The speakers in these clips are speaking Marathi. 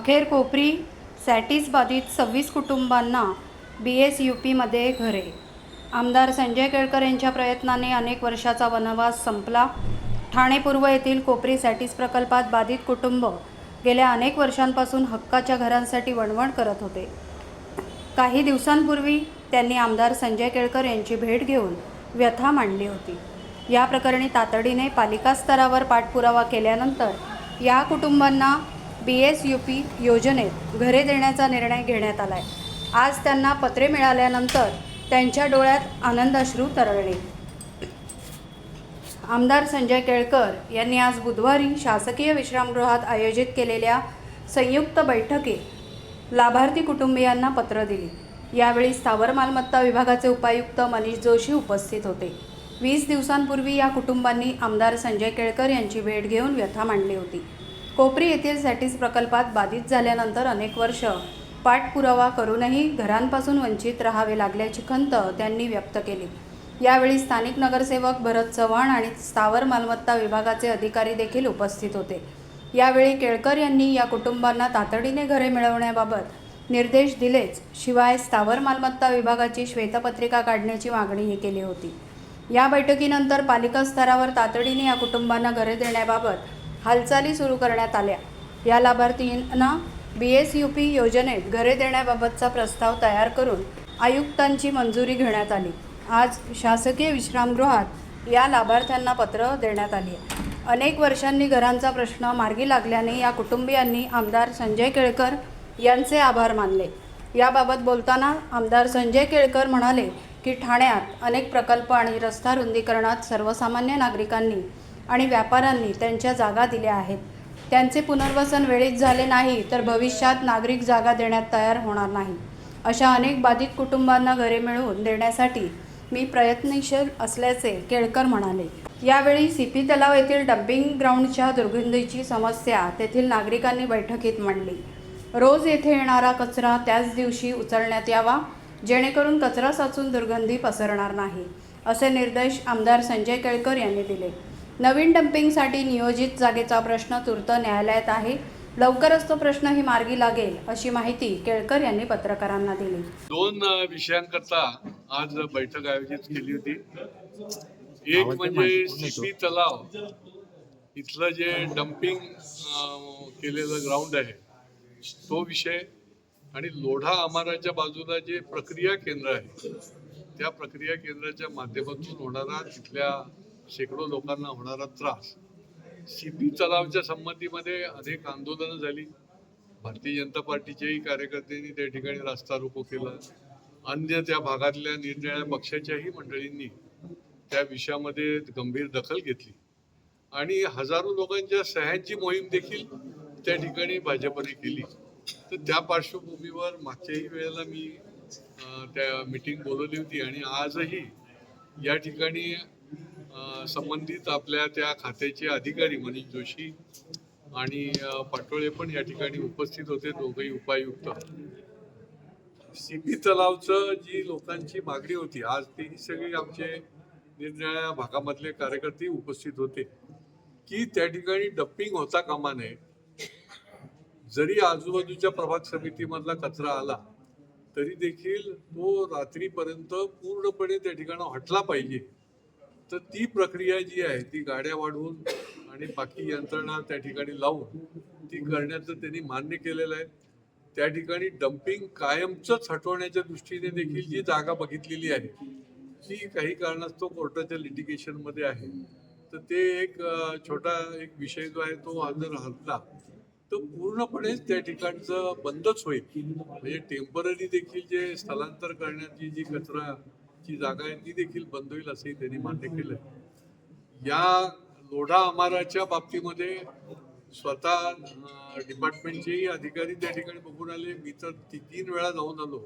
अखेर कोपरी सॅटिस बाधित सव्वीस कुटुंबांना बी एस यू पीमध्ये घरे. आमदार संजय केळकर यांच्या प्रयत्नाने अनेक वर्षाचा वनवास संपला. ठाणे पूर्व येथील कोपरी सॅटिस प्रकल्पात बाधित कुटुंब गेल्या अनेक वर्षांपासून हक्काच्या घरांसाठी वणवण करत होते. काही दिवसांपूर्वी त्यांनी आमदार संजय केळकर यांची भेट घेऊन व्यथा मांडली होती. या प्रकरणी तातडीने पालिका स्तरावर पाठपुरावा केल्यानंतर या कुटुंबांना बी एस यू पी योजनेत घरे देण्याचा निर्णय घेण्यात आला आहे आज त्यांना पत्रे मिळाल्यानंतर त्यांच्या डोळ्यात आनंदाश्रू तरळले आमदार संजय केळकर यांनी आज बुधवारी शासकीय विश्रामगृहात आयोजित केलेल्या संयुक्त बैठकीत लाभार्थी कुटुंबियांना पत्र दिली. यावेळी स्थावर मालमत्ता विभागाचे उपायुक्त मनीष जोशी उपस्थित होते. वीस दिवसांपूर्वी या कुटुंबांनी आमदार संजय केळकर यांची भेट घेऊन व्यथा मांडली होती. कोपरी येथील सॅटिस प्रकल्पात बाधित झाल्यानंतर अनेक वर्ष पाठपुरावा करूनही घरांपासून वंचित राहावे लागल्याची खंत त्यांनी व्यक्त केली. यावेळी स्थानिक नगरसेवक भरत चव्हाण आणि स्थावर मालमत्ता विभागाचे अधिकारी देखील उपस्थित होते. यावेळी केळकर यांनी या कुटुंबांना तातडीने घरे मिळवण्याबाबत निर्देश दिलेच शिवाय स्थावर मालमत्ता विभागाची श्वेतपत्रिका काढण्याची मागणीही केली होती. या बैठकीनंतर पालिका स्तरावर तातडीने या कुटुंबांना घरे देण्याबाबत हालचाली सुरू करण्यात आल्या. या लाभार्थींना बी एस यू पी योजनेत घरे देण्याबाबतचा प्रस्ताव तयार करून आयुक्तांची मंजुरी घेण्यात आली. आज शासकीय विश्रामगृहात या लाभार्थ्यांना पत्र देण्यात आली आहे. अनेक वर्षांनी घरांचा प्रश्न मार्गी लागल्याने या कुटुंबियांनी आमदार संजय केळकर यांचे आभार मानले. याबाबत बोलताना आमदार संजय केळकर म्हणाले की ठाण्यात अनेक प्रकल्प आणि रस्ता रुंदीकरणात सर्वसामान्य नागरिकांनी आणि व्यापाऱ्यांनी त्यांच्या जागा दिल्या आहेत. त्यांचे पुनर्वसन वेळीच झाले नाही तर भविष्यात नागरिक जागा देण्यात तयार होणार नाही. अशा अनेक बाधित कुटुंबांना घरे मिळवून देण्यासाठी मी प्रयत्नशील असल्याचे केळकर म्हणाले. यावेळी सीपी तलाव येथील डम्पिंग ग्राउंडच्या दुर्गंधीची समस्या तेथील नागरिकांनी बैठकीत मांडली. रोज येथे येणारा कचरा त्याच दिवशी उचलण्यात यावा जेणेकरून कचरा साचून दुर्गंधी पसरणार नाही असे निर्देश आमदार संजय केळकर यांनी दिले. नवीन डम्पिंगसाठी नियोजित जागेचा प्रश्न तूर्त न्यायालयात आहे. लवकरच तो प्रश्नही मार्गी लागेल अशी माहिती केळकर यांनी पत्रकारांना दिली. दोन विषयांकरता आज बैठक आयोजित केली होती. एक म्हणजे सीपी तलाव. इथलं जे डम्पिंग केलेलं ग्राउंड आहे तो विषय आणि लोढा आमाराच्या बाजूला जे प्रक्रिया केंद्र आहे त्या प्रक्रिया केंद्राच्या माध्यमातून होणारा तिथल्या शेकडो लोकांना होणारा त्रास. सीपी तलावच्या संबंधीमध्ये अनेक आंदोलनं झाली. भारतीय जनता पार्टीच्याही कार्यकर्त्यांनी त्या ठिकाणी रास्ता रोको केला. अन्य त्या भागातल्या निरनिराळ्या पक्षाच्याही मंडळींनी त्या विषयामध्ये गंभीर दखल घेतली. आणि हजारो लोकांच्या सह्यांची मोहीम देखील त्या ठिकाणी भाजपने केली. तर त्या पार्श्वभूमीवर मागच्याही वेळेला मी त्या मिटिंग बोलवली होती आणि आजही या ठिकाणी संबंधित आपल्या त्या खात्याचे अधिकारी मनीष जोशी आणि पाटोळे पण या ठिकाणी उपस्थित होते दोघेही उपायुक्त. सीपी तलावचं जी लोकांची मागणी होती आज ती सगळी आमचे निरनिराळ्या भागामधले कार्यकर्ते उपस्थित होते. की त्या ठिकाणी डप्पिंग होता कामा नये जरी आजूबाजूच्या प्रभाग समितीमधला कचरा आला तरी देखील तो रात्रीपर्यंत पूर्णपणे त्या ठिकाणी हटला पाहिजे. तर ती प्रक्रिया जी आहे ती गाड्या वाढवून आणि बाकी यंत्रणा त्या ठिकाणी लावून ती करण्याचं त्यांनी मान्य केलेलं आहे. त्या ठिकाणी डम्पिंग कायमचंच हटवण्याच्या दृष्टीने देखील जी जागा बघितलेली आहे ती काही कारणास्तव कोर्टाच्या लिटिगेशनमध्ये आहे. तर ते एक छोटा एक विषय जो आहे तो जर हटला तर पूर्णपणे त्या ठिकाणचं बंदच होईल. म्हणजे टेंपररी देखील जे स्थलांतर करण्याची जी कचरा जी जागा आहे ती देखील बंद होईल असंही त्यांनी मान्य केलं या लोढा आमाराच्या बाबतीमध्ये स्वतः डिपार्टमेंटचेही अधिकारी त्या ठिकाणी बघून आले. मी तर ती तीन वेळा जाऊन आलो.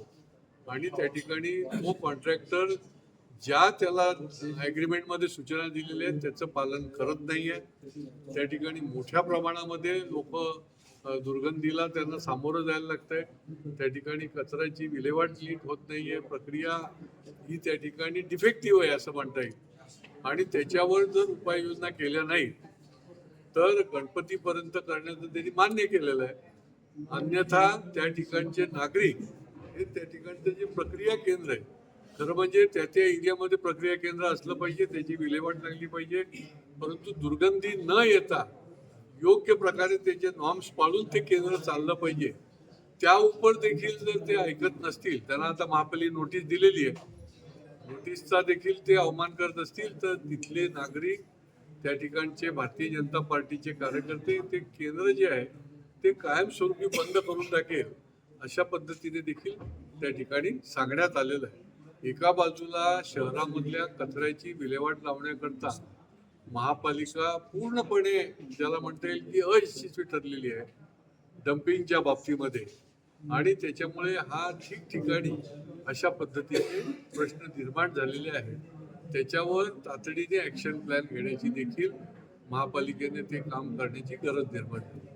आणि त्या ठिकाणी तो कॉन्ट्रॅक्टर ज्या त्याला ॲग्रीमेंटमध्ये सूचना दिलेल्या आहेत त्याचं पालन करत नाहीये. त्या ठिकाणी मोठ्या प्रमाणामध्ये लोक दुर्गंधीला त्यांना सामोरं जायला लागतंय. त्या ठिकाणी कचऱ्याची विल्हेवाट नीट होत नाहीये. प्रक्रिया ही त्या ठिकाणी डिफेक्टिव्ह आहे असं म्हणता येईल. आणि त्याच्यावर जर उपाययोजना केल्या नाही तर गणपतीपर्यंत करण्याचं त्यांनी मान्य केलेलं आहे. अन्यथा त्या ठिकाणचे नागरिक हे त्या ठिकाणचं जे प्रक्रिया केंद्र आहे खरं म्हणजे त्या त्या एरियामध्ये प्रक्रिया केंद्र असलं पाहिजे त्याची विल्हेवाट लागली पाहिजे. परंतु दुर्गंधी न येता योग्य प्रकारे त्याचे नॉर्म्स पाळून ते केंद्र चाललं पाहिजे. त्या उपर देखील जर ते ऐकत नसतील त्यांना आता महापालिका नोटीस दिलेली आहे. नोटीसचा देखील ते अवमान करत असतील तर तिथले नागरिक त्या ठिकाणचे भारतीय जनता पार्टीचे कार्यकर्ते ते केंद्र जे आहे ते कायमस्वरूपी बंद करून टाकेल अशा पद्धतीने देखील त्या ठिकाणी सांगण्यात आलेलं आहे. एका बाजूला शहरामधल्या कचऱ्याची विल्हेवाट लावण्याकरता महापालिका पूर्णपणे ज्याला म्हणता येईल की अयशस्वी ठरलेली आहे डम्पिंगच्या बाबतीमध्ये. आणि त्याच्यामुळे हा ठिकठिकाणी अशा पद्धतीचे प्रश्न निर्माण झालेले आहेत. त्याच्यावर तातडीने ॲक्शन प्लॅन घेण्याची देखील महापालिकेने ते काम करण्याची गरज निर्माण झाली.